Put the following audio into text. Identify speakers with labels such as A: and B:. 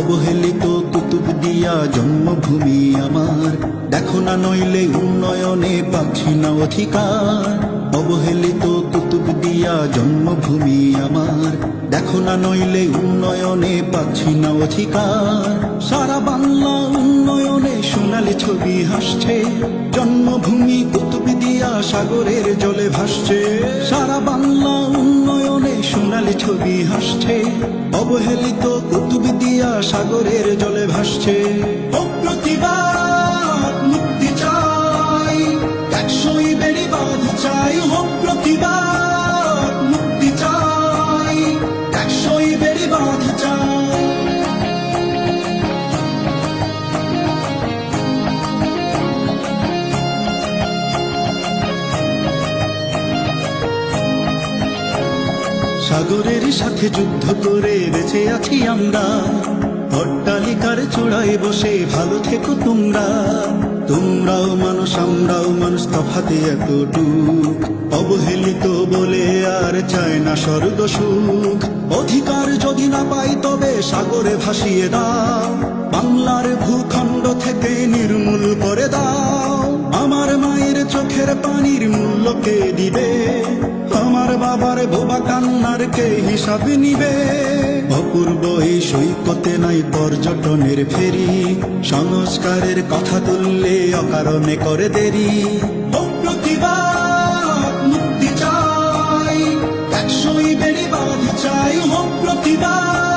A: অবহেলিত কুতুব দিয়া জন্মভূমি আমার। দেখো না নইলে উন্নয়নে পাচ্ছি না অধিকার। অবহেলিত কুতুব দিয়া জন্মভূমি আমার। দেখো না নইলে উন্নয়নে পাচ্ছি না অধিকার। সারা বাংলা উন্নয়নে সোনালি ছবি হাসছে। জন্মভূমি কুতুব দিয়া সাগরের জলে ভাসছে। সারা বাংলা ছবি হাসছে, অবহেলিত কুতুব দিয়া সাগরের জলে ভাসছে। মুক্তি চাই, একশোই বেড়ি বাঁধ চাই। হোক প্রতিবাদ সাগরের সাথে যুদ্ধ করে বেঁচে আছি আমরা। অট্টালিকার চূড়ায় বসে ভালো থেকো তোমরা। তোমরাও মানুষ, আমরাও মানুষ, তফাতে এতটুক। অবহেলিত বলে আর চায় না স্বর্গ সুখ। অধিকার যদি না পাই তবে সাগরে ভাসিয়ে দাও। বাংলার ভূখণ্ড থেকে নির্মূল করে দাও। আমার মায়ের চোখের পানির মূল্য কে দিবে বাবার বোবা কান্নার কে হিসাব নিবে? অপূর্ব এই সৈকতে নাই পর্যটনের ফেরি। সংস্কারের কথা তুললে অকারণে করে দেরি। মুক্তি চাই। একশোই চাই। হোক প্রতিবাদ